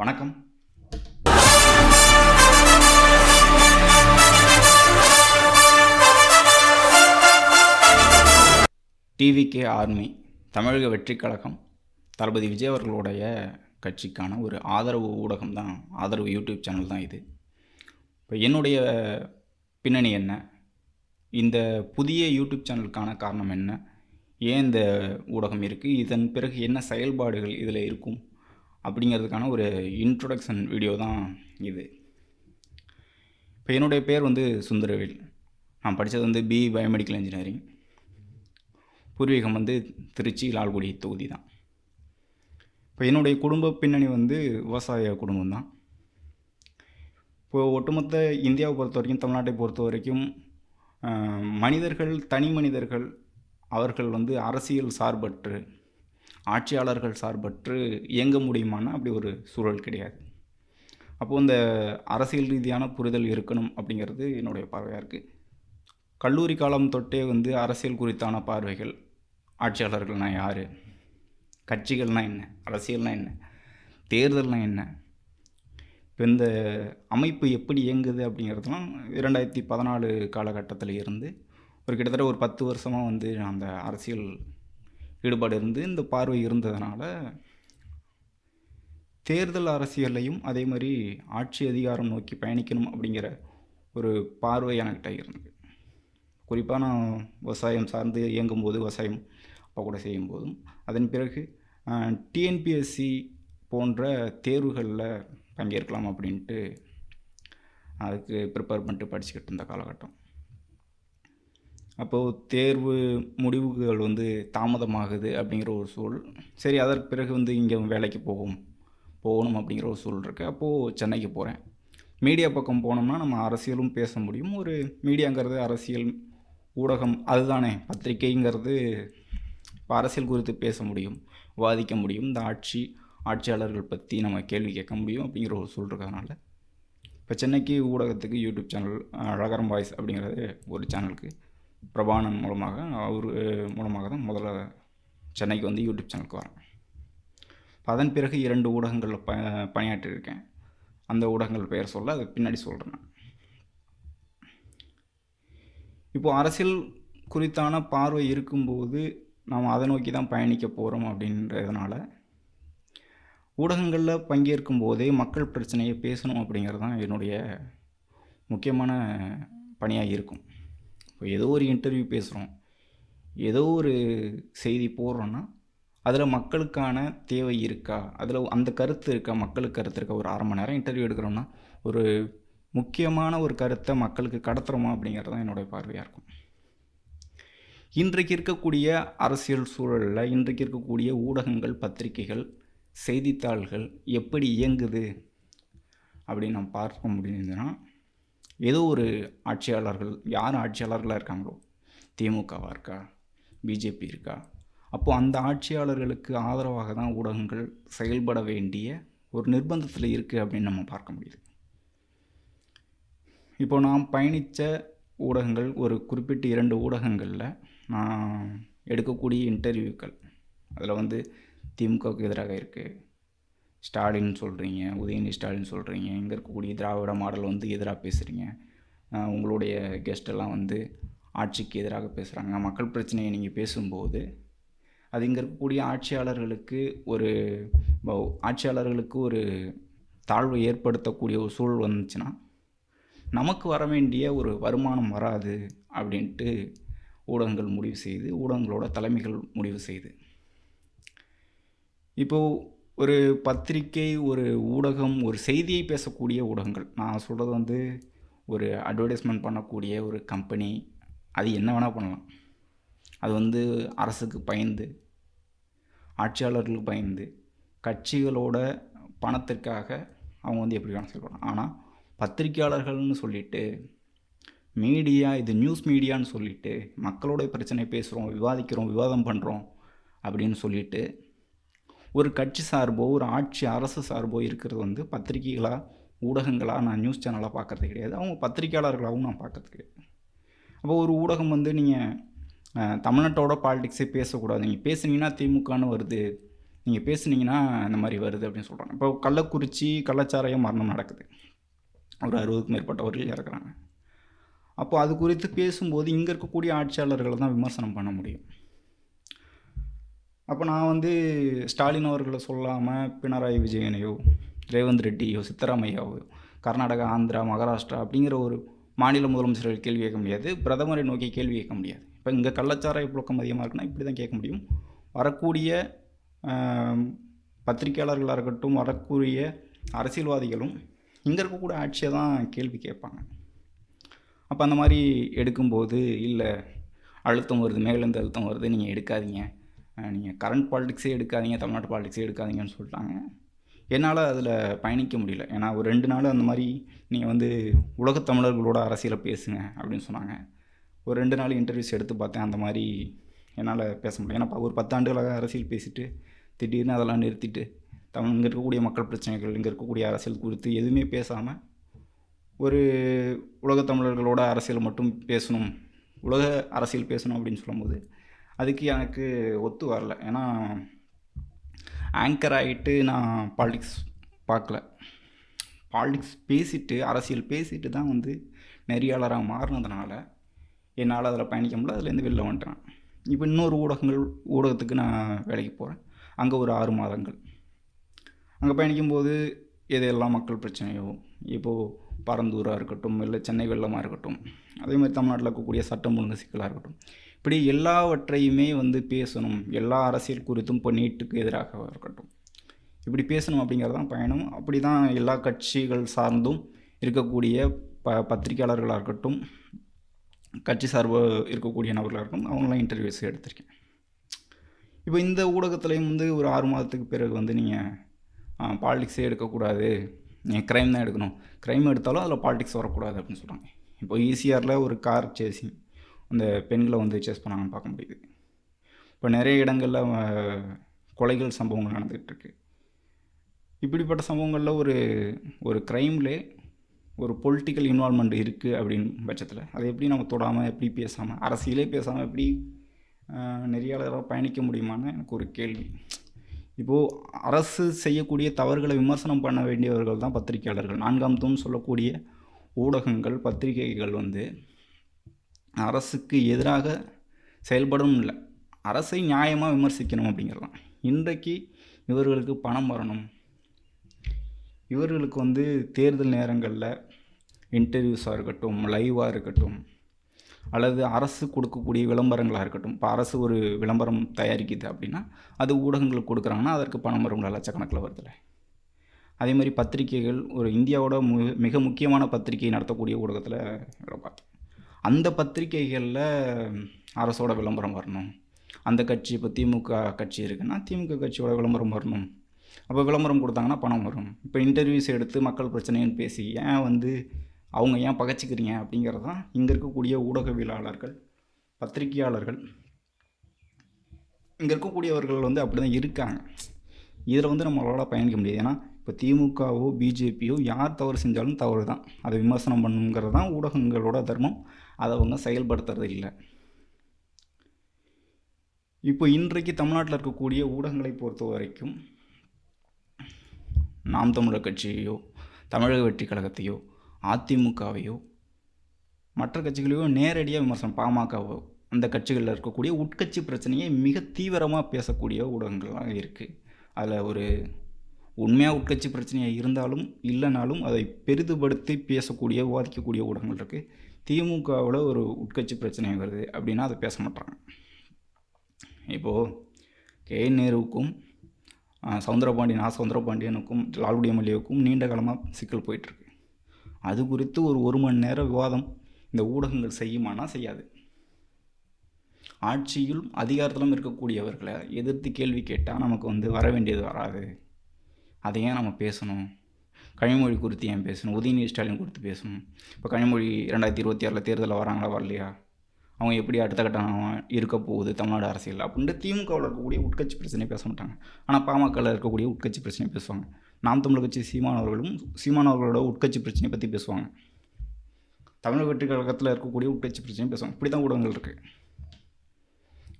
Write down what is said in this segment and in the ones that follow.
வணக்கம். TVK army தமிழக வெற்றி கழகம் தளபதி விஜய் அவர்களுடைய கட்சிக்கான ஒரு ஆதரவு ஊடகம் தான் ஆதரவு யூடியூப் சேனல் தான் இது. இப்போ என்னுடைய பின்னணி என்ன? இந்த புதிய யூடியூப் சேனலுக்கான காரணம் என்ன? ஏன் இந்த ஊடகம் இருக்குது இதன் பிறகு என்ன செயல்பாடுகள் இதில் இருக்கும்? அப்படிங்கிறதுக்கான ஒரு இன்ட்ரொடக்ஷன் வீடியோ தான் இது. இப்போ என்னுடைய பேர் வந்து சுந்தரவேல். நான் படித்தது வந்து பி பயோமெடிக்கல் இன்ஜினியரிங் பூர்வீகம் வந்து திருச்சி லால்குடி தொகுதி தான். இப்போ என்னுடைய குடும்ப பின்னணி வந்து விவசாய குடும்பம் தான். இப்போது ஒட்டுமொத்த இந்தியாவை பொறுத்த வரைக்கும் தமிழ்நாட்டை பொறுத்த வரைக்கும் மனிதர்கள் தனி மனிதர்கள் அவர்கள் வந்து அரசியல் சார்பற்று ஆட்சியாளர்கள் சார்பற்று இயங்க முடியுமானா அப்படி ஒரு சூழல் கிடையாது. அப்போது இந்த அரசியல் ரீதியான புரிதல் இருக்கணும் அப்படிங்கிறது என்னுடைய பார்வையாக இருக்குது கல்லூரி காலம் தொட்டே வந்து அரசியல் குறித்தான பார்வைகள் ஆட்சியாளர்கள்னால் யார்? கட்சிகள்னால் என்ன? அரசியல்னால் என்ன? தேர்தல்னால் என்ன? இப்போ இந்த அமைப்பு எப்படி இயங்குது அப்படிங்கிறதுலாம் இரண்டாயிரத்தி பதினாலு காலகட்டத்தில் இருந்து ஒரு கிட்டத்தட்ட ஒரு பத்து வருஷமாக வந்து அந்த அரசியல் ஈடுபாடு இருந்து இந்த பார்வை இருந்ததுனால தேர்தல் அரசியலையும் அதே மாதிரி ஆட்சி அதிகாரம் நோக்கி பயணிக்கணும் அப்படிங்கிற ஒரு பார்வை என்கிட்ட இருந்தது. குறிப்பாக நான் விவசாயம் சார்ந்து இயங்கும்போது விவசாயம் அப்போ கூட செய்யும்போதும் அதன் பிறகு டிஎன்பிஎஸ்சி போன்ற தேர்வுகளில் பங்கேற்கலாம் அப்படின்ட்டு அதுக்கு ப்ரிப்பேர் பண்ணிட்டு படிச்சுக்கிட்டு இருந்த காலகட்டம். அப்போது தேர்வு முடிவுகள் வந்து தாமதமாகுது அப்படிங்கிற ஒரு சூழல். சரி அதற்கு பிறகு வந்து இங்கே வேலைக்கு போகும் போகணும் அப்படிங்கிற ஒரு சூழல் இருக்குது அப்போது சென்னைக்கு போகிறேன் மீடியா பக்கம் போனோம்னா நம்ம அரசியலும் பேச முடியும். ஒரு மீடியாங்கிறது அரசியல் ஊடகம் அதுதானே. பத்திரிக்கைங்கிறது இப்போ அரசியல் குறித்து பேச முடியும் வாதிக்க முடியும். இந்த ஆட்சி ஆட்சியாளர்கள் பற்றி நம்ம கேள்வி கேட்க முடியும் அப்படிங்கிற ஒரு சூழல் இருக்கிறதுனால. இப்போ சென்னைக்கு ஊடகத்துக்கு யூடியூப் சேனல் அழகரம் வாய்ஸ் அப்படிங்கிறது ஒரு சேனலுக்கு பிரபானன் மூலமாக அவர் மூலமாக தான் முதல்ல சென்னைக்கு வந்து யூடியூப் சேனலுக்கு வரேன். அதன் பிறகு இரண்டு ஊடகங்களில் ப பணியாற்றியிருக்கேன். அந்த ஊடகங்கள் பெயர் சொல்ல அது பின்னாடி சொல்கிறேன் நான். இப்போது அரசியல் குறித்தான பார்வை இருக்கும்போது நாம் அதை நோக்கி தான் பயணிக்க போகிறோம் அப்படின்றதுனால ஊடகங்களில் பங்கேற்கும் போதே மக்கள் பிரச்சனையை பேசணும் அப்படிங்கிறது தான் என்னுடைய முக்கியமான பணியாக இருக்கும். இப்போ ஏதோ ஒரு இன்டர்வியூ பேசுகிறோம் ஏதோ ஒரு செய்தி போடுறோன்னா அதில் மக்களுக்கான தேவை இருக்கா? அதில் அந்த கருத்து இருக்கா? மக்களுக்கு கருத்து இருக்கா? ஒரு அரை மணி நேரம் இன்டர்வியூ எடுக்கிறோம்னா ஒரு முக்கியமான ஒரு கருத்தை மக்களுக்கு கடத்துகிறோமா அப்படிங்கிறது தான் என்னுடைய பார்வையாக இருக்கும். இன்றைக்கு இருக்கக்கூடிய அரசியல் சூழலில் இன்றைக்கு இருக்கக்கூடிய ஊடகங்கள் பத்திரிகைகள் செய்தித்தாள்கள் எப்படி இயங்குது அப்படின்னு நம்ம பார்க்க முடியுதுன்னா ஏதோ ஒரு ஆட்சியாளர்கள் யார் ஆட்சியாளர்களாக இருக்காங்களோ? திமுகவாக இருக்கா? பிஜேபி இருக்கா? அப்போது அந்த ஆட்சியாளர்களுக்கு ஆதரவாக தான் ஊடகங்கள் செயல்பட வேண்டிய ஒரு நிர்பந்தத்தில் இருக்குது அப்படின்னு நம்ம பார்க்க முடியுது. இப்போ நாம் பயணித்த ஊடகங்கள் ஒரு குறிப்பிட்ட இரண்டு ஊடகங்களில் நான் எடுக்கக்கூடிய இன்டர்வியூக்கள் அதில் வந்து திமுகவுக்கு எதிராக இருக்குது ஸ்டாலின் சொல்கிறீங்க உதயநிதி ஸ்டாலின் சொல்கிறீங்க இங்கே இருக்கக்கூடிய திராவிட மாடல் வந்து எதிராக பேசுகிறீங்க உங்களுடைய கெஸ்டெல்லாம் வந்து ஆட்சிக்கு எதிராக பேசுகிறாங்க மக்கள் பிரச்சனையை நீங்கள் பேசும்போது அது இங்கே இருக்கக்கூடிய ஆட்சியாளர்களுக்கு ஒரு ஆட்சியாளர்களுக்கு ஒரு தாழ்வு ஏற்படுத்தக்கூடிய ஒரு சூழல் வந்துச்சுன்னா நமக்கு வர வேண்டிய ஒரு வருமானம் வராது அப்படின்ட்டு ஊடகங்கள் முடிவு செய்து ஊடகங்களோட தலைமைகள் முடிவு செய்து. இப்போது ஒரு பத்திரிக்கை ஒரு ஊடகம் ஒரு செய்தியை பேசக்கூடிய ஊடகங்கள். நான் சொல்கிறது வந்து ஒரு அட்வர்டைஸ்மெண்ட் பண்ணக்கூடிய ஒரு கம்பெனி அது என்ன வேணால் பண்ணலாம். அது வந்து அரசுக்கு பயந்து ஆட்சியாளர்களுக்கு பயந்து கட்சிகளோட பணத்திற்காக அவங்க வந்து எப்படி வேணால் செயல்படலாம். ஆனால் பத்திரிக்கையாளர்கள்னு சொல்லிட்டு மீடியா இது நியூஸ் மீடியான்னு சொல்லிட்டு மக்களோட பிரச்சனை பேசுகிறோம் விவாதிக்கிறோம் விவாதம் பண்ணுறோம் அப்படின்னு சொல்லிட்டு ஒரு கட்சி சார்போ ஒரு ஆட்சி அரசு சார்போ இருக்கிறது வந்து பத்திரிகைகளாக ஊடகங்களாக நான் நியூஸ் சேனலாக பார்க்கறது கிடையாது. அவங்க பத்திரிக்கையாளர்களாகவும் நான் பார்க்குறது கிடையாது. அப்போ ஒரு ஊடகம் வந்து நீங்கள் தமிழ்நாட்டோட பாலிடிக்ஸே பேசக்கூடாது. நீங்கள் பேசுனீங்கன்னா திமுகன்னு வருது. நீங்கள் பேசுனீங்கன்னா இந்த மாதிரி வருது அப்படின்னு சொல்கிறாங்க இப்போ கள்ளக்குறிச்சி கள்ளச்சாராய மரணம் நடக்குது. ஒரு அறுபதுக்கும் மேற்பட்டவர்கள் இறக்குறாங்க. அப்போ அது குறித்து பேசும்போது இங்கே இருக்கக்கூடிய ஆட்சியாளர்களை தான் விமர்சனம் பண்ண முடியும். அப்போ நான் வந்து ஸ்டாலின் அவர்களை சொல்லாமல் பினராயி விஜயனையோ ரேவந்த் ரெட்டியோ சித்தராமையாவோ கர்நாடகா ஆந்திரா மகாராஷ்டிரா அப்படிங்கிற ஒரு மாநில முதலமைச்சர்கள் கேள்வி கேட்க முடியாது. பிரதமரை நோக்கி கேள்வி கேட்க முடியாது. இப்போ இங்கே கள்ளச்சாராய புழக்கம் அதிகமாக இருக்குன்னா இப்படி தான் கேட்க முடியும். வரக்கூடிய பத்திரிகையாளர்களாக பத்திரிக்கையாளர்களாக இருக்கட்டும் வரக்கூடிய அரசியல்வாதிகளும் இங்கே இருக்கக்கூடிய ஆட்சியை தான் கேள்வி கேட்பாங்க. அப்போ அந்த மாதிரி எடுக்கும்போது இல்லை அழுத்தம் வருது மேலேருந்து அழுத்தம் வருது நீங்கள் எடுக்காதீங்க. நீங்கள் கரண்ட் பாலிடிக்ஸே எடுக்காதீங்க தமிழ்நாட்டு பாலிடிக்ஸே எடுக்காதீங்கன்னு சொல்லிட்டாங்க. என்னால் அதில் பயணிக்க முடியல. ஏன்னா ஒரு ரெண்டு நாள் அந்த மாதிரி நீங்கள் வந்து உலகத் தமிழர்களோட அரசியலை பேசுங்க அப்படின்னு சொன்னாங்க. ஒரு ரெண்டு நாள் இன்டர்வியூஸ் எடுத்து பார்த்தேன். அந்த மாதிரி என்னால் பேச முடியல. ஏன்னா ஒரு பத்தாண்டுகளாக அரசியல் பேசிட்டு திடீர்னு அதெல்லாம் நிறுத்திட்டு தமிழ் இங்கே இருக்கக்கூடிய மக்கள் பிரச்சனைகள் இங்கே இருக்கக்கூடிய அரசியல் குறித்து எதுவுமே பேசாமல் ஒரு உலகத் தமிழர்களோட அரசியல் மட்டும் பேசணும் உலக அரசியல் பேசணும் அப்படின்னு சொல்லும்போது அதுக்கு எனக்கு ஒத்து வரல. ஏன்னா ஆங்கர் ஆகிட்டு நான் பாலிடிக்ஸ் பார்க்கல. பாலிடிக்ஸ் பேசிட்டு அரசியல் பேசிட்டு தான் வந்து நெறியாளராக மாறினதுனால என்னால் அதில் பயணிக்க முடியல. அதுலேருந்து வெளில வந்துட்டேன். இப்போ இன்னொரு ஊடகங்கள் ஊடகத்துக்கு நான் வேலைக்கு போகிறேன். அங்கே ஒரு ஆறு மாதங்கள். அங்கே பயணிக்கும்போது எதெல்லாம் மக்கள் பிரச்சனையோ இப்போது பரந்தூராக இருக்கட்டும் இல்லை சென்னை வெள்ளமாக இருக்கட்டும் அதே மாதிரி தமிழ்நாட்டில் இருக்கக்கூடிய சட்டம் ஒழுங்கு சிக்கலாக இருக்கட்டும் இப்படி எல்லாவற்றையுமே வந்து பேசணும். எல்லா அரசியல் குறித்தும் இப்போ நீட்டுக்கு எதிராக இருக்கட்டும். இப்படி பேசணும் அப்படிங்கிறது தான் பயணம். அப்படி தான் எல்லா கட்சிகள் சார்ந்தும் இருக்கக்கூடிய ப பத்திரிக்கையாளர்களாக இருக்கட்டும் கட்சி சார்பு இருக்கக்கூடிய நபர்களாக இருக்கட்டும் அவங்களாம் இன்டர்வியூஸ் எடுத்திருக்கேன். இப்போ இந்த ஊடகத்துலேயும் வந்து ஒரு ஆறு மாதத்துக்கு பிறகு வந்து நீங்கள் பாலிடிக்ஸே எடுக்கக்கூடாது. நீங்கள் க்ரைம் தான் எடுக்கணும். க்ரைம் எடுத்தாலும் அதில் பாலிடிக்ஸ் வரக்கூடாது அப்படின்னு சொல்கிறாங்க இப்போ ஈசிஆரில் ஒரு கார் சேசிங் அந்த பெண்களை வந்து சேஸ் பண்ணாங்கன்னு பார்க்க முடியுது. இப்போ நிறைய இடங்களில் கொலைகள் சம்பவங்கள் நடந்துகிட்ருக்கு இப்படிப்பட்ட சம்பவங்களில் ஒரு ஒரு க்ரைம்லே ஒரு பொலிட்டிக்கல் இன்வால்மெண்ட் இருக்குது அப்படின்னு பட்சத்தில் அதை எப்படி நம்ம தொடாமல் எப்படி பேசாமல் அரசியலே பேசாமல் எப்படி நெறியாளராக பயணிக்க முடியுமான்னு எனக்கு ஒரு கேள்வி. இப்போது அரசு செய்யக்கூடிய தவறுகளை விமர்சனம் பண்ண வேண்டியவர்கள் தான் பத்திரிகையாளர்கள். நான்காம் தூண் சொல்லக்கூடிய ஊடகங்கள் பத்திரிகைகள் வந்து அரசுக்கு எதிராக செயல்படணும் இல்லை. அரசை நியாயமாக விமர்சிக்கணும் அப்படிங்கிறது தான் இன்றைக்கு இவர்களுக்கு பணம் வரணும். இவர்களுக்கு வந்து தேர்தல் நேரங்களில் இன்டர்வியூஸாக இருக்கட்டும் லைவாக இருக்கட்டும் அல்லது அரசு கொடுக்கக்கூடிய விளம்பரங்களாக இருக்கட்டும். இப்போ அரசு ஒரு விளம்பரம் தயாரிக்குது அப்படின்னா அது ஊடகங்களுக்கு கொடுக்குறாங்கன்னா அதற்கு பணம் வரும்ல லட்சக்கணக்கில் வருதில்ல அதே மாதிரி பத்திரிகைகள் ஒரு இந்தியாவோட மிக முக்கியமான பத்திரிகை நடத்தக்கூடிய ஊடகத்தில் வேலை பார்த்தேன் அந்த பத்திரிகைகளில் அரசோட விளம்பரம் வரணும். அந்த கட்சி இப்போ திமுக கட்சி இருக்குன்னா திமுக கட்சியோட விளம்பரம் வரணும். அப்போ விளம்பரம் கொடுத்தாங்கன்னா பணம் வரும். இப்போ இன்டர்வியூஸ் எடுத்து மக்கள் பிரச்சனைன்னு பேசி ஏன் வந்து அவங்க ஏன் பகைச்சிக்கிறீங்க அப்படிங்கிறது தான் இங்கே இருக்கக்கூடிய ஊடகவியலாளர்கள் பத்திரிகையாளர்கள் இங்கே இருக்கக்கூடியவர்கள் வந்து அப்படி தான் இருக்காங்க. இதில் வந்து நம்மளால் பயணிக்க முடியாது. ஏன்னா இப்போ திமுகவோ பிஜேபியோ யார் தவறு செஞ்சாலும் தவறு தான் அதை விமர்சனம் பண்ணுங்கிறது தான் ஊடகங்களோட தர்மம். அதை அவங்க செயல்படுத்துறது இல்லை. இப்போ இன்றைக்கு தமிழ்நாட்டில் இருக்கக்கூடிய ஊடகங்களை பொறுத்த வரைக்கும் நாம் தமிழர் கட்சியையோ தமிழக வெற்றி கழகத்தையோ அதிமுகவையோ மற்ற கட்சிகளையோ நேரடியாக விமர்சனம் பாமகவோ அந்த கட்சிகளில் இருக்கக்கூடிய உட்கட்சி பிரச்சனையை மிக தீவிரமாக பேசக்கூடிய ஊடகங்களாக இருக்குது அதில் ஒரு உண்மையாக உட்கட்சி பிரச்சனையாக இருந்தாலும் இல்லைனாலும் அதை பெரிதுபடுத்தி பேசக்கூடிய விவாதிக்கக்கூடிய ஊடகங்கள் இருக்குது திமுகவில் ஒரு உட்கட்சி பிரச்சனை வருது அப்படின்னா அதை பேச மாட்டாங்க. இப்போது கே நேருவுக்கும் சவுந்தரபாண்டியன் ஆ சவுந்தரபாண்டியனுக்கும் லால்குடி எம்எல்ஏவுக்கும் நீண்ட காலமாக சிக்கல் போயிட்டுருக்கு. அது குறித்து ஒரு ஒரு மணி நேரம் விவாதம் இந்த ஊடகங்கள் செய்யுமானா செய்யாது. ஆட்சியிலும் அதிகாரத்திலும் இருக்கக்கூடியவர்களை எதிர்த்து கேள்வி கேட்டால் நமக்கு வந்து வர வேண்டியது வராது. அதை ஏன் நம்ம பேசணும். கனிமொழி குறித்து ஏன் பேசணும்? உதயநிதி ஸ்டாலின் குறித்து பேசணும். இப்போ கனிமொழி ரெண்டாயிரத்தி இருபத்தி ஆறில் தேர்தலில் வராங்களா வரலையா? அவங்க எப்படி அடுத்த கட்டம் இருக்க போகுது தமிழ்நாடு அரசியல்? அப்படின்ட்டு திமுகவில் இருக்கக்கூடிய உட்கட்சி பிரச்சனை பேச மாட்டாங்க. ஆனால் பாமகவில் இருக்கக்கூடிய உட்கட்சி பிரச்சனை பேசுவாங்க. நாம் தமிழ் கட்சி சீமானவர்களும் சீமானவர்களோட உட்கட்சி பிரச்சனையை பற்றி பேசுவாங்க. தமிழக வெற்றி கழகத்தில் இருக்கக்கூடிய உட்கட்சி பிரச்சனையும் பேசுவாங்க. இப்படி தான் ஊடகங்கள் இருக்குது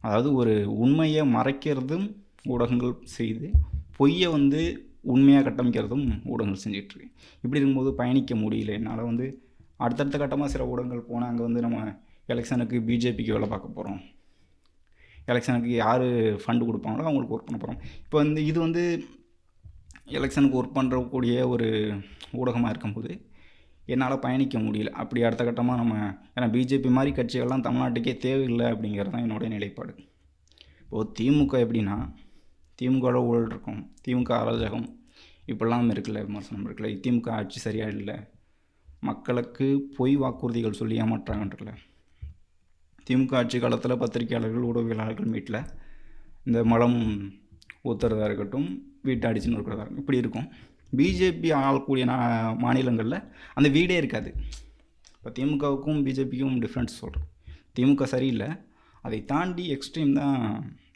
அதாவது ஒரு உண்மையை மறைக்கிறதும் ஊடகங்கள் செய்து பொய்யை வந்து உண்மையாக கட்டமைக்கிறதும் ஊடகங்கள் செஞ்சிட்ருக்கு இப்படி இருக்கும்போது பயணிக்க முடியல. என்னால் வந்து அடுத்தடுத்த கட்டமாக சில ஊடகங்கள் போனால் அங்கே வந்து நம்ம எலெக்ஷனுக்கு பிஜேபிக்கு வேலை பார்க்க போகிறோம் எலெக்ஷனுக்கு யார் ஃபண்டு கொடுப்பாங்களோ அவங்களுக்கு ஒர்க் பண்ண போகிறோம் இப்போ வந்து இது வந்து எலெக்ஷனுக்கு ஒர்க் பண்ணுறக்கூடிய ஒரு ஊடகமாக இருக்கும்போது என்னால் பயணிக்க முடியல. அப்படி அடுத்த கட்டமாக நம்ம ஏன்னா பிஜேபி மாதிரி கட்சிகள்லாம் தமிழ்நாட்டுக்கே தேவையில்லை அப்படிங்கிறது தான் என்னுடைய நிலைப்பாடு. இப்போது திமுக எப்படின்னா திமுகவில் ஊழல் இருக்கும் திமுக அராஜகம் இப்படிலாம் இருக்குல்ல விமர்சனம் இருக்குல்ல. திமுக ஆட்சி சரியாக இல்லை. மக்களுக்கு பொய் வாக்குறுதிகள் சொல்லி ஏமாற்றாங்கன்றல திமுக ஆட்சி காலத்தில் பத்திரிகையாளர்கள் ஊடகவியலாளர்கள் மீட்டில் இந்த மலம் ஊத்துறதா இருக்கட்டும் வீட்டை அடிச்சுன்னு இருக்கிறதா இருக்கும் இப்படி இருக்கும். பிஜேபி ஆளக்கூடிய மாநிலங்களில் அந்த வீடே இருக்காது. இப்போ திமுகவுக்கும் பிஜேபிக்கும் டிஃப்ரென்ஸ் சொல்கிறேன் திமுக சரியில்லை. அதை தாண்டி எக்ஸ்ட்ரீம் தான்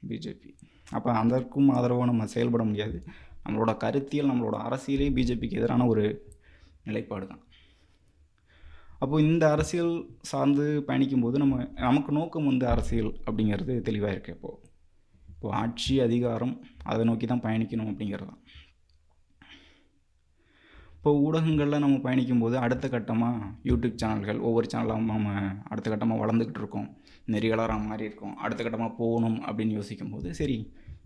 பிஜேபி. அப்போ அதற்கும் ஆதரவாக நம்ம செயல்பட முடியாது. நம்மளோட கருத்தியல் நம்மளோட அரசியலே பிஜேபிக்கு எதிரான ஒரு நிலைப்பாடு தான். அப்போது இந்த அரசியல் சார்ந்து பயணிக்கும்போது நம்ம நமக்கு நோக்கம் வந்து அரசியல் அப்படிங்கிறது தெளிவாக இருக்குது இப்போது இப்போது ஆட்சி அதிகாரம் அதை நோக்கி தான் பயணிக்கணும் அப்படிங்கிறது தான். இப்போ ஊடகங்களில் நம்ம பயணிக்கும்போது அடுத்த கட்டமாக யூடியூப் சேனல்கள் ஒவ்வொரு சேனலாக நம்ம அடுத்த கட்டமாக வளர்ந்துக்கிட்டு இருக்கோம். நெறியாளராக மாறி இருக்கோம் அடுத்த கட்டமாக போகணும் அப்படின்னு யோசிக்கும்போது சரி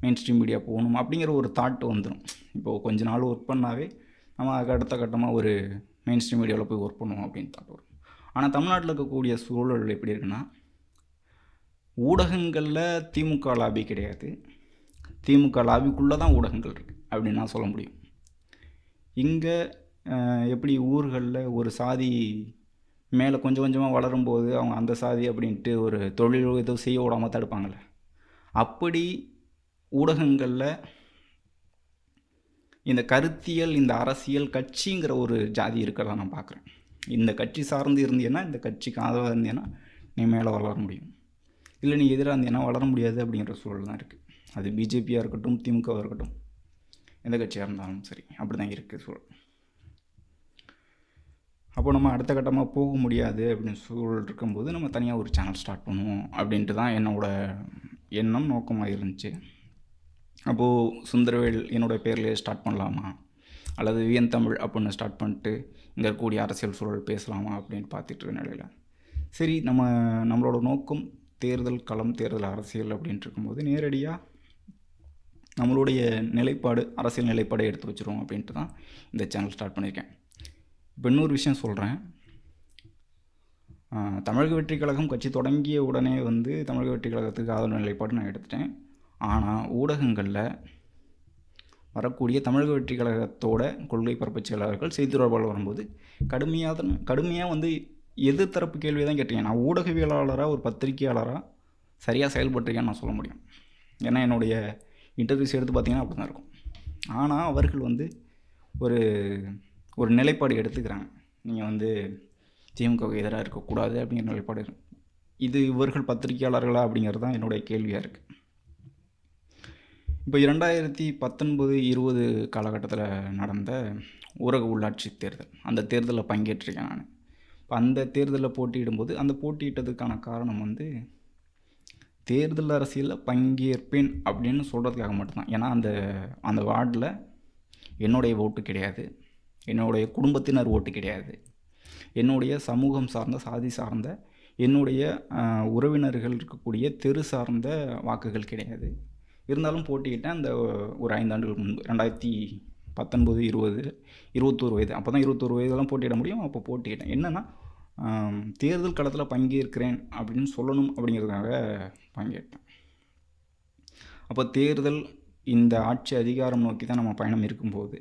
மெயின் ஸ்ட்ரீம் மீடியா போகணும் அப்படிங்கிற ஒரு தாட் வந்துடும் இப்போது கொஞ்ச நாள் ஒர்க் பண்ணாவே நம்ம அதுக்கு அடுத்த கட்டமாக ஒரு மெயின் ஸ்ட்ரீம் மீடியாவில் போய் ஒர்க் பண்ணுவோம் அப்படின்னு தாட் வரும். ஆனால் தமிழ்நாட்டில் இருக்கக்கூடிய சூழல் எப்படி இருக்குன்னா ஊடகங்களில் திமுக லாபி கிடையாது. திமுக லாபிக்குள்ளே தான் ஊடகங்கள் இருக்குது அப்படின்னு நான் சொல்ல முடியும். இங்கே எப்படி ஊர்களில் ஒரு சாதி மேலே கொஞ்சம் கொஞ்சமாக வளரும்போது அவங்க அந்த சாதி அப்படின்ட்டு ஒரு தொழில் எதுவும் செய்ய விடாமல் தடுப்பாங்கள்ல அப்படி ஊடகங்களில் இந்த கருத்தியல் இந்த அரசியல் கட்சிங்கிற ஒரு ஜாதி இருக்கிறதா நான் பார்க்குறேன். இந்த கட்சி சார்ந்து இருந்தீங்கன்னா இந்த கட்சிக்கு ஆதரவாக இருந்தீங்கன்னா நீ மேலே வளர முடியும். இல்லை நீ எதிராக இருந்தீங்கன்னா வளர முடியாது அப்படிங்கிற சூழல் தான் இருக்குது அது பிஜேபியாக இருக்கட்டும் திமுகவாக இருக்கட்டும் எந்த கட்சியாக இருந்தாலும் சரி அப்படி தான் இருக்குது சூழல். அப்போ நம்ம அடுத்த கட்டமாக போக முடியாது அப்படின்னு சூழல் இருக்கும்போது நம்ம தனியாக ஒரு சேனல் ஸ்டார்ட் பண்ணுவோம் அப்படின்ட்டு தான் என்னோடய எண்ணம் நோக்கமாக இருந்துச்சு. அப்போது சுந்தரவேல் என்னோடய பேர்லேயே ஸ்டார்ட் பண்ணலாமா? அல்லது வியன் தமிழ் அப்படின்னு ஸ்டார்ட் பண்ணிட்டு இங்கே இருக்கக்கூடிய அரசியல் சூழல் பேசலாமா அப்படின்னு பார்த்துட்டு இருக்க நிலையில். சரி நம்ம நம்மளோட நோக்கம் தேர்தல் களம் தேர்தல் அரசியல் அப்படின்ட்டு இருக்கும்போது நேரடியாக நம்மளுடைய நிலைப்பாடு அரசியல் நிலைப்பாடை எடுத்து வச்சுருவோம் அப்படின்ட்டு தான் இந்த சேனல் ஸ்டார்ட் பண்ணியிருக்கேன். இப்போ இன்னொரு விஷயம் சொல்கிறேன் தமிழக வெற்றி கழகம் கட்சி தொடங்கிய உடனே வந்து தமிழக வெற்றி கழகத்துக்கு ஆதரவு நிலைப்பாடு நான் எடுத்துட்டேன். ஆனால் ஊடகங்களில் வரக்கூடிய தமிழக வெற்றி கழகத்தோட கொள்கை பரப்பு செயலாளர்கள் செய்தி தொடர்பாளர் வரும்போது கடுமையாக கடுமையாக வந்து எதிர்த்தரப்பு கேள்வி தான் கேட்டீங்க. நான் ஊடகவியலாளராக ஒரு பத்திரிகையாளராக சரியாக செயல்பட்டிருக்கேன்னு நான் சொல்ல முடியும். ஏன்னா என்னுடைய இன்டர்வியூஸ் எடுத்து பார்த்தீங்கன்னா அப்படி தான் இருக்கும். ஆனால் அவர்கள் வந்து ஒரு ஒரு நிலைப்பாடு எடுத்துக்கிறாங்க. நீங்கள் வந்து திமுகவுக்கு எதிராக இருக்கக்கூடாது அப்படிங்கிற நிலைப்பாடு இது இவர்கள் பத்திரிகையாளர்களா அப்படிங்கிறது தான் என்னுடைய கேள்வியாக இருக்குது இப்போ இரண்டாயிரத்தி பத்தொன்பது இருபது காலகட்டத்தில் நடந்த ஊரக உள்ளாட்சி தேர்தல். அந்த தேர்தலில் பங்கேற்றிருக்கேன் நான். இப்போ அந்த தேர்தலில் போட்டியிடும்போது அந்த போட்டியிட்டதுக்கான காரணம் வந்து தேர்தல் அரசியலில் பங்கேற்பேன் அப்படின்னு சொல்கிறதுக்காக மட்டும்தான். ஏன்னா அந்த அந்த வார்டில் என்னுடைய ஓட்டு கிடையாது. என்னுடைய குடும்பத்தினர் ஓட்டு கிடையாது. என்னுடைய சமூகம் சார்ந்த சாதி சார்ந்த என்னுடைய உறவினர்கள் இருக்கக்கூடிய தெரு சார்ந்த வாக்குகள் கிடையாது. இருந்தாலும் போட்டிக்கிட்டேன் அந்த ஒரு ஐந்தாண்டுகள் முன்பு ரெண்டாயிரத்தி பத்தொன்பது இருபது இருபத்தோரு வயது அப்போ தான் இருபத்தோரு வயதெல்லாம் போட்டியிட முடியும். அப்போ போட்டிக்கிட்டேன் என்னென்னா தேர்தல் களத்தில் பங்கேற்கிறேன் அப்படின்னு சொல்லணும் அப்படிங்கிறதுக்காக பங்கேற்றேன். அப்போ தேர்தல் இந்த ஆட்சி அதிகாரம் நோக்கி தான் நம்ம பயணம் இருக்கும்போது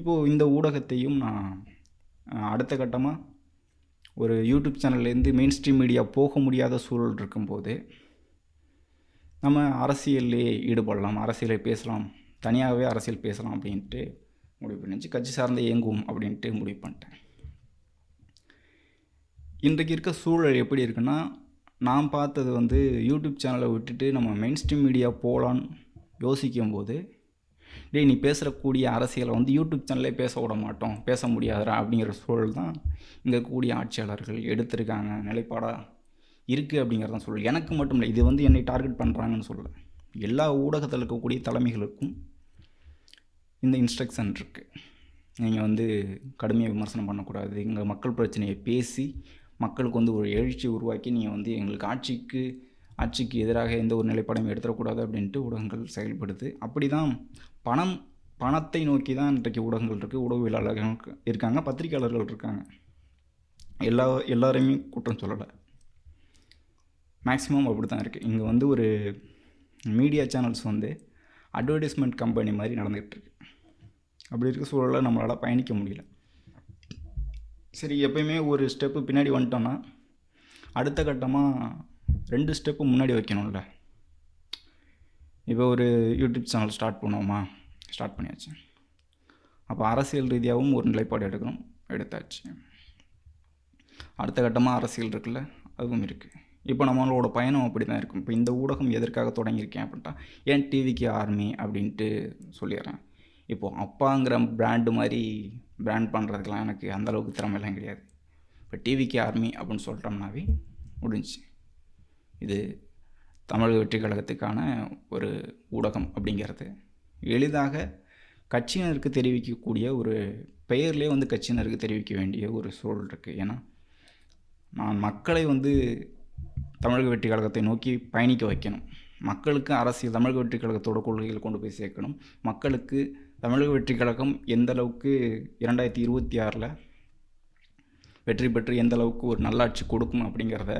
இப்போது இந்த ஊடகத்தையும் நான் அடுத்த கட்டமாக ஒரு யூடியூப் சேனல்லேருந்து மெயின் ஸ்ட்ரீம் மீடியா போக முடியாத சூழல் இருக்கும்போது நம்ம அரசியல்லே ஈடுபடலாம் அரசியலை பேசலாம் தனியாகவே அரசியல் பேசலாம் அப்படின்ட்டு முடிவு பண்ணிச்சு. கட்சி சார்ந்த இயங்குவோம் அப்படின்ட்டு முடிவு பண்ணிட்டேன். இன்றைக்கு இருக்க சூழல் எப்படி இருக்குன்னா நான் பார்த்தது வந்து யூடியூப் சேனலை விட்டுட்டு நம்ம மெயின் ஸ்ட்ரீம் மீடியா போகலான்னு யோசிக்கும் போது டேய் நீ பேசுகிறக்கூடிய அரசியலை வந்து யூடியூப் சேனல்லே பேச விட மாட்டோம் பேச முடியாதரா அப்படிங்கிற சூழல் தான் இங்கே கூடிய ஆட்சியாளர்கள் எடுத்திருக்காங்க நிலைப்பாடாக இருக்குது அப்படிங்கிறதான் சொல்லு எனக்கு மட்டும் இல்லை இது வந்து என்னை டார்கெட் பண்ணுறாங்கன்னு சொல்லலை. எல்லா ஊடகத்தில் இருக்கக்கூடிய தலைமைகளுக்கும் இந்த இன்ஸ்ட்ரக்ஷன் இருக்குது நீங்கள் வந்து கடுமையாக விமர்சனம் பண்ணக்கூடாது. எங்கள் மக்கள் பிரச்சனையை பேசி மக்களுக்கு வந்து ஒரு எழுச்சி உருவாக்கி நீங்கள் வந்து எங்களுக்கு ஆட்சிக்கு ஆட்சிக்கு எதிராக எந்த ஒரு நிலைப்படமும் எடுத்துடக்கூடாது அப்படின்ட்டு ஊடகங்கள் செயல்படுது. அப்படி தான் பணம் பணத்தை நோக்கி தான் இன்றைக்கு ஊடகங்கள் இருக்குது ஊடகவியலாளர்கள் இருக்காங்க பத்திரிக்கையாளர்கள் இருக்காங்க. எல்லா எல்லாரையுமே குற்றம் சொல்லலை. மேக்ஸிமம் அப்படி தான் இருக்குது இங்கே வந்து ஒரு மீடியா சேனல்ஸ் வந்து அட்வர்டைஸ்மெண்ட் கம்பெனி மாதிரி நடந்துகிட்டு இருக்கு. அப்படி இருக்க சூழலில் நம்மளால் பயணிக்க முடியல. சரி எப்பயுமே ஒரு ஸ்டெப்பு பின்னாடி வந்துட்டோன்னா அடுத்த கட்டமாக ரெண்டு ஸ்டெப்பு முன்னாடி வைக்கணும்ல. இப்போ ஒரு யூடியூப் சேனல் ஸ்டார்ட் பண்ணுவோமா? ஸ்டார்ட் பண்ணியாச்சு. அப்போ அரசியல் ரீதியாகவும் ஒரு நிலைப்பாடு எடுக்கணும் எடுத்தாச்சு. அடுத்த கட்டமாக அரசியல் இருக்குல்ல அதுவும் இருக்குது இப்போ நம்மளோட பயணம் அப்படி தான் இருக்கும். இப்போ இந்த ஊடகம் எதற்காக தொடங்கியிருக்கேன் அப்படின்ட்டா ஏன் டிவிக்கு ஆர்மி அப்படின்ட்டு சொல்லிடுறேன். இப்போது அப்பாங்கிற பிராண்டு மாதிரி பிராண்ட் பண்ணுறதுக்கெலாம் எனக்கு அந்தளவுக்கு திறமையெல்லாம் கிடையாது. இப்போ டிவிக்கு ஆர்மி அப்படின்னு சொல்லிட்டோம்னாவே முடிஞ்சு இது தமிழக வெற்றி கழகத்துக்கான ஒரு ஊடகம் அப்படிங்கிறது. எளிதாக கட்சியினருக்கு தெரிவிக்கக்கூடிய ஒரு பெயர்லேயே வந்து கட்சியினருக்கு தெரிவிக்க வேண்டிய ஒரு சூழல் இருக்குது ஏன்னா நான் மக்களை வந்து தமிழக வெற்றி கழகத்தை நோக்கி பயணிக்க வைக்கணும். மக்களுக்கு அரசியல் தமிழக வெற்றி கழகத்தோட கொள்கைகள் கொண்டு போய் சேர்க்கணும். மக்களுக்கு தமிழக வெற்றி கழகம் எந்த அளவுக்கு இரண்டாயிரத்தி இருபத்தி ஆறில் வெற்றி பெற்று எந்த அளவுக்கு ஒரு நல்லாட்சி கொடுக்கும் அப்படிங்கிறத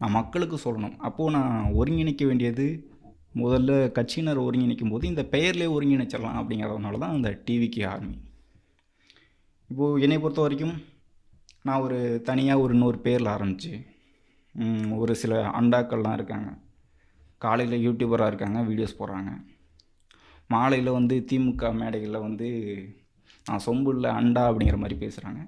நான் மக்களுக்கு சொல்லணும். அப்போது நான் ஒருங்கிணைக்க வேண்டியது முதல்ல கட்சியினர் ஒருங்கிணைக்கும் போது இந்த பெயர்லேயே ஒருங்கிணைச்சிடலாம் அப்படிங்கிறதுனால தான் அந்த டிவிக்கு ஆர்மி இப்போது என்னை பொறுத்த வரைக்கும் நான் ஒரு தனியாக ஒரு இன்னொரு பேரில் ஆரம்பித்து ஒரு சில அண்டாக்கள்லாம் இருக்காங்க. காலையில் யூடியூபராக இருக்காங்க வீடியோஸ் போடுறாங்க. மாலையில் வந்து திமுக மேடைகளில் வந்து நான் சொம்பு இல்லை அண்டா அப்படிங்கிற மாதிரி பேசுகிறாங்க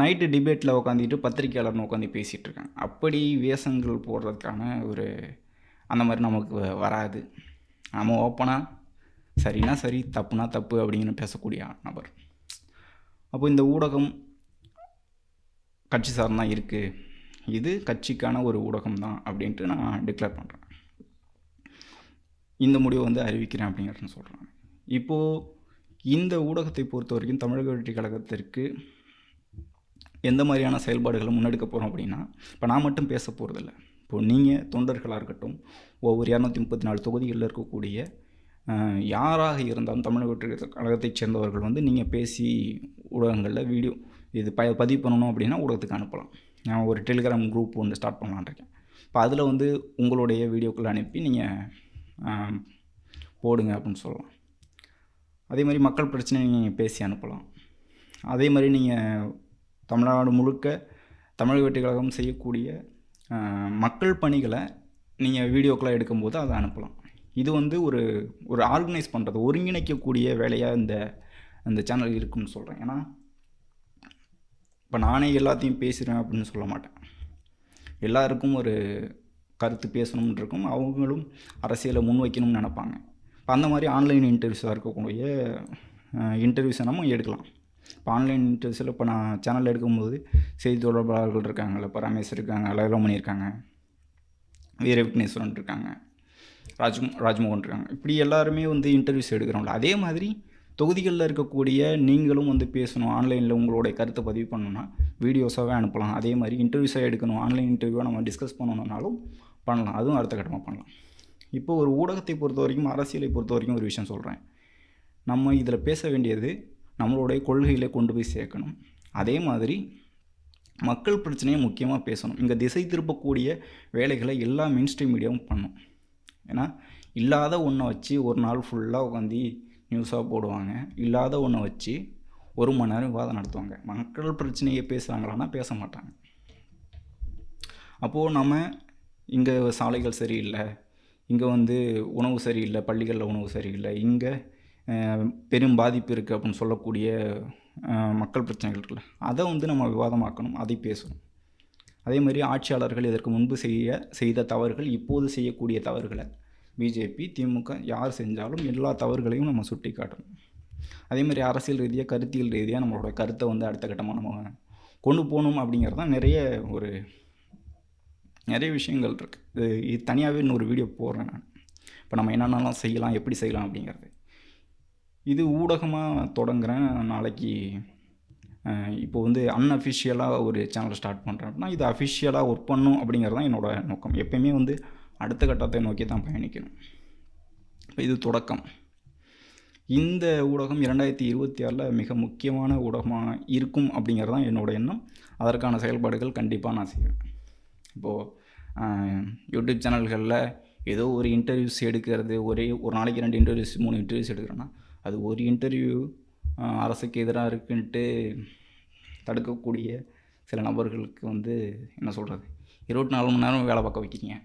நைட்டு டிபேட்டில் உட்காந்துட்டு பத்திரிக்கையாளர்னு உட்காந்து பேசிகிட்டு இருக்காங்க. அப்படி வேஷங்கள் போடுறதுக்கான ஒரு அந்த மாதிரி நமக்கு வராது. நம்ம ஓப்பனாக சரினா சரி தப்புனா தப்பு அப்படின்னு பேசக்கூடிய நபர். அப்போ இந்த ஊடகம் கட்சி சார்ந்தான் இருக்குது இது கட்சிக்கான ஒரு ஊடகம் தான் அப்படின்ட்டு நான் டிக்ளேர் பண்ணுறேன் இந்த முடிவை வந்து அறிவிக்கிறேன் அப்படிங்கிறத சொல்கிறேன் இப்போது இந்த ஊடகத்தை பொறுத்த வரைக்கும் தமிழக வெற்றி கழகத்திற்கு எந்த மாதிரியான செயல்பாடுகளை முன்னெடுக்க போகிறோம் அப்படின்னா இப்போ நான் மட்டும் பேச போகிறதில்ல இப்போது நீங்கள் தொண்டர்களாக இருக்கட்டும் ஒவ்வொரு இரநூத்தி முப்பத்தி நாலு தொகுதிகளில் இருக்கக்கூடிய யாராக இருந்தாலும் தமிழக வெற்றி கழகத்தைச் சேர்ந்தவர்கள் வந்து நீங்கள் பேசி ஊடகங்களில் வீடியோ இது ப பதிவு பண்ணணும் அப்படின்னா ஊடகத்துக்கு அனுப்பலாம். நான் ஒரு டெலிகிராம் குரூப் ஒன்று ஸ்டார்ட் பண்ணலான் இருக்கேன். இப்போ அதில் வந்து உங்களுடைய வீடியோக்கள் அனுப்பி நீங்கள் போடுங்க அப்படின்னு சொல்லலாம். அதே மாதிரி மக்கள் பிரச்சனை நீங்கள் பேசி அனுப்பலாம். அதே மாதிரி நீங்கள் தமிழ்நாடு முழுக்க தமிழக வெற்றி கழகம் செய்யக்கூடிய மக்கள் பணிகளை நீங்கள் வீடியோக்களாக எடுக்கும்போது அதை அனுப்பலாம். இது வந்து ஒரு ஒரு ஆர்கனைஸ் பண்ணுறது ஒருங்கிணைக்கக்கூடிய வேலையாக இந்த இந்த சேனல் இருக்குன்னு சொல்கிறேன் ஏன்னா இப்போ நானே எல்லாத்தையும் பேசுகிறேன் அப்படின்னு சொல்ல மாட்டேன். எல்லாருக்கும் ஒரு கருத்து பேசணும்னு இருக்கும் அவங்களும் அரசியலை முன்வைக்கணும்னு நினப்பாங்க. இப்போ அந்த மாதிரி ஆன்லைன் இன்டர்வியூஸாக இருக்கக்கூடிய இன்டர்வியூஸை நம்ம எடுக்கலாம். இப்போ ஆன்லைன் இன்டர்வியூஸில் இப்போ நான் சேனல் எடுக்கும்போது செய்தி தொடர்பாளர்கள் இருக்காங்கல்ல இப்போ ரமேஷ் இருக்காங்க லயலோமணி இருக்காங்க வீர விக்னேஸ்வரன் இருக்காங்க ராஜ் ராஜ்மோகன் இருக்காங்க. இப்படி எல்லாருமே வந்து இன்டர்வியூஸ் எடுக்கிறோம்ல. அதே மாதிரி தொகுதிகளில் இருக்கக்கூடிய நீங்களும் வந்து பேசணும் ஆன்லைனில் உங்களுடைய கருத்தை பதிவு பண்ணணும்னா வீடியோஸாகவே அனுப்பலாம். அதே மாதிரி இன்டர்வியூஸாக எடுக்கணும் ஆன்லைன் இன்டர்வியூவாக நம்ம டிஸ்கஸ் பண்ணணுன்னாலும் பண்ணலாம். அதுவும் அடுத்த கட்டமாக பண்ணலாம். இப்போ ஒரு ஊடகத்தை பொறுத்த வரைக்கும் அரசியலை பொறுத்த வரைக்கும் ஒரு விஷயம் சொல்கிறேன் நம்ம இதில் பேச வேண்டியது நம்மளுடைய கொள்கைகளை கொண்டு போய் சேர்க்கணும். அதே மாதிரி மக்கள் பிரச்சனையை முக்கியமாக பேசணும். இங்கே திசை திருப்பக்கூடிய வேலைகளை எல்லா மெயின்ஸ்ட்ரீம் மீடியாவும் பண்ணும். ஏன்னா இல்லாத ஒன்றை வச்சு ஒரு நாள் ஃபுல்லாக உட்காந்து நியூஸாக போடுவாங்க. இல்லாத ஒன்றை வச்சு ஒரு மணி நேரம் விவாதம் நடத்துவாங்க. மக்கள் பிரச்சனையை பேசுகிறாங்களான்னா பேச மாட்டாங்க. அப்போது நம்ம இங்கே சாலைகள் சரியில்லை. இங்கே வந்து உணவு சரியில்லை. பள்ளிகளில் உணவு சரியில்லை. இங்கே பெரும் பாதிப்பு இருக்குது அப்படின்னு சொல்லக்கூடிய மக்கள் பிரச்சனைகள் இருக்குல்ல. அதை வந்து நம்ம விவாதமாக்கணும். அதை பேசணும். அதே மாதிரி ஆட்சியாளர்கள் இதற்கு முன்பு செய்ய செய்த தவறுகள் இப்போது செய்யக்கூடிய தவறுகளை பிஜேபி திமுக யார் செஞ்சாலும் எல்லா தவறுகளையும் நம்ம சுட்டி காட்டணும் அதே மாதிரி அரசியல் ரீதியாக கருத்தியல் ரீதியாக நம்மளோட கருத்தை வந்து அடுத்த கட்டமாக நம்ம கொண்டு போகணும் அப்படிங்கிறது தான் நிறைய ஒரு நிறைய விஷயங்கள் இருக்குது இது இது தனியாகவே இன்னொரு வீடியோ போடுறேன் நான். இப்போ நம்ம என்னென்னலாம் செய்யலாம் எப்படி செய்யலாம் அப்படிங்கிறது. இது ஊடகமாக தொடங்குகிறேன் நாளைக்கு இப்போ வந்து அன்அஃபிஷியலாக ஒரு சேனல் ஸ்டார்ட் பண்ணுறேன் அப்படின்னா இது அஃபிஷியலாக ஒர்க் பண்ணும் அப்படிங்கிறது தான் என்னோடய நோக்கம். எப்பயுமே வந்து அடுத்த கட்டத்தை நோக்கி தான் பயணிக்கணும். இப்போ இது தொடக்கம். இந்த ஊடகம் இரண்டாயிரத்தி இருபத்தி ஆறில் மிக முக்கியமான ஊடகமாக இருக்கும் அப்படிங்கிறது தான் என்னோட எண்ணம். அதற்கான செயல்பாடுகள் கண்டிப்பாக நான் செய்வேன். இப்போது யூடியூப் சேனல்களில் ஏதோ ஒரு இன்டர்வியூஸ் எடுக்கிறது ஒரே ஒரு நாளைக்கு ரெண்டு இன்டர்வியூஸ் மூணு இன்டர்வியூஸ் எடுக்கிறேன்னா அது ஒரு இன்டர்வியூ அரசுக்கு எதிராக இருக்குன்ட்டு தடுக்கக்கூடிய சில நபர்களுக்கு வந்து என்ன சொல்கிறது இருபத்தி நாலு மணி நேரம் வேலை பார்க்க வைக்கிறீங்க.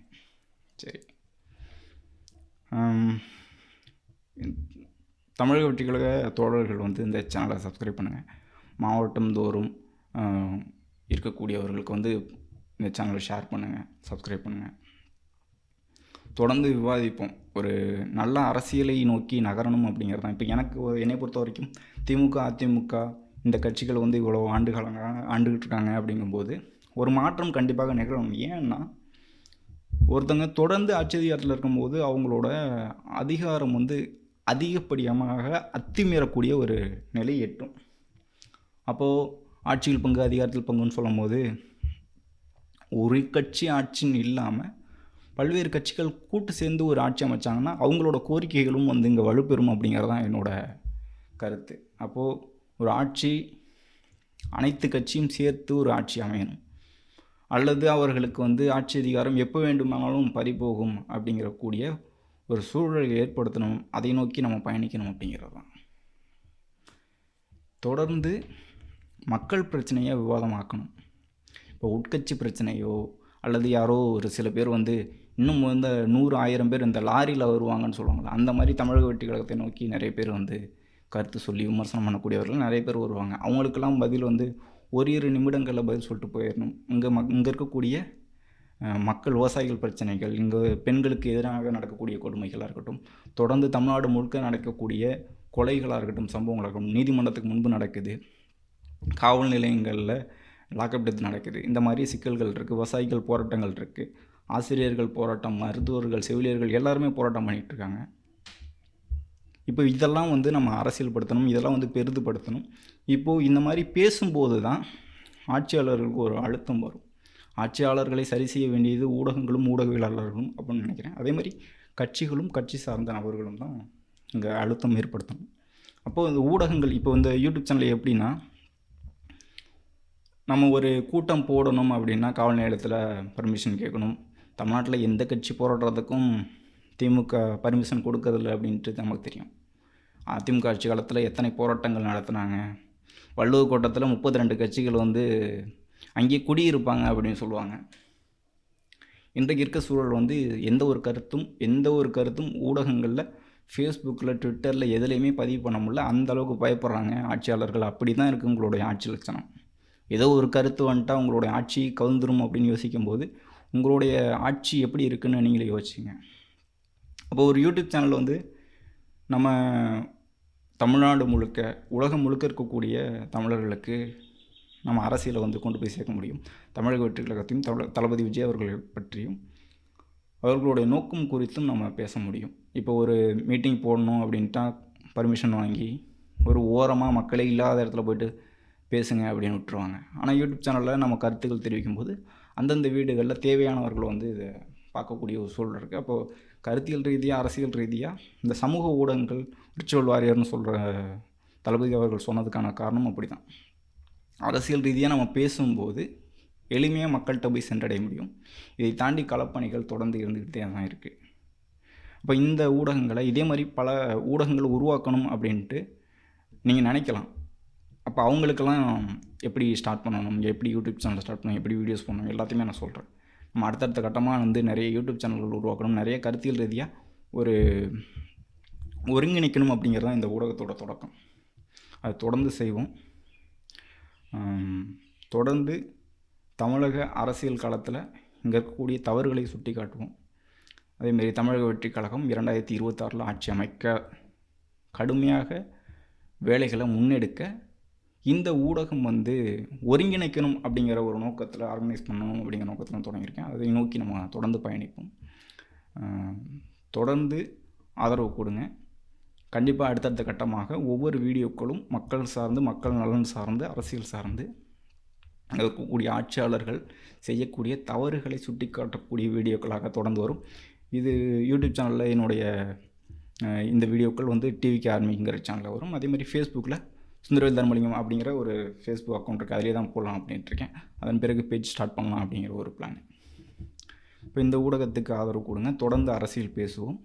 சரி. தமிழக வெற்றிக்கழக தோழர்கள் வந்து இந்த சேனலை சப்ஸ்கிரைப் பண்ணுங்கள் மாவட்டம் தோறும் இருக்கக்கூடியவர்களுக்கு வந்து இந்த சேனலை ஷேர் பண்ணுங்கள் சப்ஸ்கிரைப் பண்ணுங்கள் தொடர்ந்து விவாதிப்போம். ஒரு நல்ல அரசியலை நோக்கி நகரணும் அப்படிங்கிறது தான் இப்போ எனக்கு என்னை பொறுத்த வரைக்கும் திமுக அதிமுக இந்த கட்சிகள் வந்து இவ்வளோ ஆண்டுகாலங்களாக ஆண்டுகிட்டு இருக்காங்க அப்படிங்கும்போது ஒரு மாற்றம் கண்டிப்பாக நிகழும் ஏன்னா ஒருத்தங்க தொடர்ந்து ஆட்சி அதிகாரத்தில் இருக்கும்போது அவங்களோட அதிகாரம் வந்து அதிகப்படியமாக அத்துமீறக்கூடிய ஒரு நிலை எட்டும் அப்போது ஆட்சியில் பங்கு அதிகாரத்தில் பங்குன்னு சொல்லும்போது ஒரு கட்சி ஆட்சின்னு இல்லாமல் பல்வேறு கட்சிகள் கூட்டு சேர்ந்து ஒரு ஆட்சி அமைச்சாங்கன்னா அவங்களோட கோரிக்கைகளும் வந்து இங்கே வலுப்பெறும் அப்படிங்கிறது தான் என்னோட கருத்து. அப்போது ஒரு ஆட்சி அனைத்து கட்சியும் சேர்த்து ஒரு ஆட்சி அமையணும். அல்லது அவர்களுக்கு வந்து ஆட்சி அதிகாரம் எப்போ வேண்டுமானாலும் பறிபோகும் அப்படிங்கிற கூடிய ஒரு சூழலை ஏற்படுத்தணும் அதை நோக்கி நம்ம பயணிக்கணும் அப்படிங்கிறது தான். தொடர்ந்து மக்கள் பிரச்சனையை விவாதமாக்கணும். இப்போ உட்கட்சி பிரச்சனையோ அல்லது யாரோ ஒரு சில பேர் வந்து இன்னும் வந்து நூறு ஆயிரம் பேர் இந்த லாரியில் வருவாங்கன்னு சொல்லுவாங்கள்ல அந்த மாதிரி தமிழக வெற்றி கழகத்தை நோக்கி நிறைய பேர் வந்து கருத்து சொல்லி விமர்சனம் பண்ணக்கூடியவர்கள் நிறைய பேர் வருவாங்க. அவங்களுக்கெல்லாம் பதில் வந்து ஒரு இரு நிமிடங்களில் பதில் சொல்லிட்டு போயிடணும். இங்கே மக் இங்கே இருக்கக்கூடிய மக்கள் விவசாயிகள் பிரச்சனைகள் இங்கே பெண்களுக்கு எதிராக நடக்கக்கூடிய கொடுமைகளாக இருக்கட்டும் தொடர்ந்து தமிழ்நாடு முழுக்க நடக்கக்கூடிய கொலைகளாக இருக்கட்டும் சம்பவங்களாக இருக்கட்டும் நீதிமன்றத்துக்கு முன்பு நடக்குது காவல் நிலையங்களில் லாக்அப் டெத் நடக்குது இந்த மாதிரி சிக்கல்கள் இருக்குது விவசாயிகள் போராட்டங்கள் இருக்குது ஆசிரியர்கள் போராட்டம் மருத்துவர்கள் செவிலியர்கள் எல்லாருமே போராட்டம் பண்ணிகிட்ருக்காங்க இப்போ இதெல்லாம் வந்து நம்ம அரசியல்படுத்தணும் இதெல்லாம் வந்து பெரிதுபடுத்தணும். இப்போது இந்த மாதிரி பேசும்போது தான் ஆட்சியாளர்களுக்கு ஒரு அழுத்தம் வரும். ஆட்சியாளர்களை சரி செய்ய வேண்டியது ஊடகங்களும் ஊடகவியலாளர்களும் அப்படின்னு நினைக்கிறேன். அதே மாதிரி கட்சிகளும் கட்சி சார்ந்த நபர்களும் தான் இங்கே அழுத்தம் ஏற்படுத்தணும். அப்போது இந்த ஊடகங்கள் இப்போ இந்த யூடியூப் சேனல் எப்படின்னா நம்ம ஒரு கூட்டம் போடணும் அப்படின்னா காவல் நிலையத்தில் பர்மிஷன் கேட்கணும். தமிழ்நாட்டில் எந்த கட்சி போராடுறதுக்கும் திமுக பர்மிஷன் கொடுக்கறதில்ல அப்படின்ட்டு நமக்கு தெரியும். அதிமுக ஆட்சி காலத்தில் எத்தனை போராட்டங்கள் நடத்துனாங்க? வள்ளுவர் கோட்டத்தில் முப்பத்தி ரெண்டு கட்சிகள் வந்து அங்கேயே குடியிருப்பாங்க அப்படின்னு சொல்லுவாங்க. இன்றைக்கு இருக்க சூழல் வந்து எந்த ஒரு கருத்தும் எந்த ஒரு கருத்தும் ஊடகங்களில் ஃபேஸ்புக்கில் ட்விட்டரில் எதுலேயுமே பதிவு பண்ண முடியல. அந்த அளவுக்கு பயப்படுறாங்க ஆட்சியாளர்கள். அப்படி தான் இருக்குது உங்களுடைய ஆட்சி லட்சணம். ஏதோ ஒரு கருத்து வந்துட்டா உங்களுடைய ஆட்சி கவுந்துரும் அப்படின்னு யோசிக்கும்போது உங்களுடைய ஆட்சி எப்படி இருக்குன்னு நீங்களே யோசிச்சிங்க அப்போ ஒரு யூடியூப் சேனல் வந்து நம்ம தமிழ்நாடு முழுக்க உலகம் முழுக்க இருக்கக்கூடிய தமிழர்களுக்கு நம்ம அரசியலை வந்து கொண்டு போய் சேர்க்க முடியும். தமிழக வெற்றி கழகத்தையும் தள தளபதி விஜய் அவர்களை பற்றியும் அவர்களுடைய நோக்கம் குறித்தும் நம்ம பேச முடியும். இப்போ ஒரு மீட்டிங் போடணும் அப்படின்ட்டா பர்மிஷன் வாங்கி ஒரு ஓரமாக மக்களே இல்லாத இடத்துல போயிட்டு பேசுங்க அப்படின்னு விட்டுருவாங்க. ஆனால் யூடியூப் சேனலில் நம்ம கருத்துக்கள் தெரிவிக்கும்போது அந்தந்த வீடுகளில் தேவையானவர்கள் வந்து இதை பார்க்கக்கூடிய ஒரு சூழல் இருக்குது அப்போது கருத்தியல் ரீதியாக அரசியல் ரீதியாக இந்த சமூக ஊடகங்கள் விர்ச்சுவல் வாரியர்னு சொல்கிற தளபதி அவர்கள் சொன்னதுக்கான காரணம் அப்படி தான் அரசியல் ரீதியாக நம்ம பேசும்போது எளிமையாக மக்கள்கிட்ட போய் சென்றடைய முடியும். இதை தாண்டி களப்பணிகள் தொடர்ந்து இருந்துக்கிட்டே தான் இருக்குது இப்போ இந்த ஊடகங்களை இதே மாதிரி பல ஊடகங்கள் உருவாக்கணும் அப்படின்ட்டு நீங்கள் நினைக்கலாம். அப்போ அவங்களுக்கெல்லாம் எப்படி ஸ்டார்ட் பண்ணணும்? எப்படி யூடியூப் சேனல் ஸ்டார்ட் பண்ணணும்? எப்படி வீடியோஸ் பண்ணணும் எல்லாத்தையுமே நான் சொல்கிறேன் நம்ம அடுத்தடுத்த கட்டமாக வந்து நிறைய யூடியூப் சேனல்கள் உருவாக்கணும். நிறைய கருத்தியல் ரீதியாக ஒரு ஒருங்கிணைக்கணும் அப்படிங்கிறது தான் இந்த ஊடகத்தோட தொடக்கம். அது தொடர்ந்து செய்வோம். தொடர்ந்து தமிழக அரசியல் காலத்தில் இங்கே இருக்கக்கூடிய தவறுகளை சுட்டி காட்டுவோம் அதேமாரி தமிழக வெற்றி கழகம் இரண்டாயிரத்தி இருபத்தாறில் ஆட்சி அமைக்க கடுமையாக வேலைகளை முன்னெடுக்க இந்த ஊடகம் வந்து ஒருங்கிணைக்கணும் அப்படிங்கிற ஒரு நோக்கத்தில் ஆர்கனைஸ் பண்ணணும் அப்படிங்கிற நோக்கத்தில் தொடங்கியிருக்கேன். அதை நோக்கி நம்ம தொடர்ந்து பயணிப்போம். தொடர்ந்து ஆதரவு கொடுங்க. கண்டிப்பாக அடுத்தடுத்த கட்டமாக ஒவ்வொரு வீடியோக்களும் மக்கள் சார்ந்து மக்கள் நலன் சார்ந்து அரசியல் சார்ந்து இருக்கக்கூடிய ஆட்சியாளர்கள் செய்யக்கூடிய தவறுகளை சுட்டி காட்டக்கூடிய வீடியோக்களாக தொடர்ந்து வரும். இது யூடியூப் சேனலில் என்னுடைய இந்த வீடியோக்கள் வந்து டிவிக்கு ஆர்மிங்கிற சேனலில் வரும். அதே மாதிரி ஃபேஸ்புக்கில் சுந்தரவேல் தர்மலிங்கம் அப்படிங்கிற ஒரு ஃபேஸ்புக் அக்கௌண்ட் இருக்குது அதிலே தான் போடலாம் அப்படின்ட்டு இருக்கேன் அதன் பிறகு பேஜ் ஸ்டார்ட் பண்ணலாம் அப்படிங்கிற ஒரு பிளான் இப்போ இந்த ஊடகத்துக்கு ஆதரவு கொடுங்க. தொடர்ந்து அரசியல் பேசுவோம்.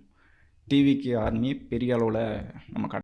டிவிக்கு ஆர்மி பெரிய அளவில் நம்ம கட்ட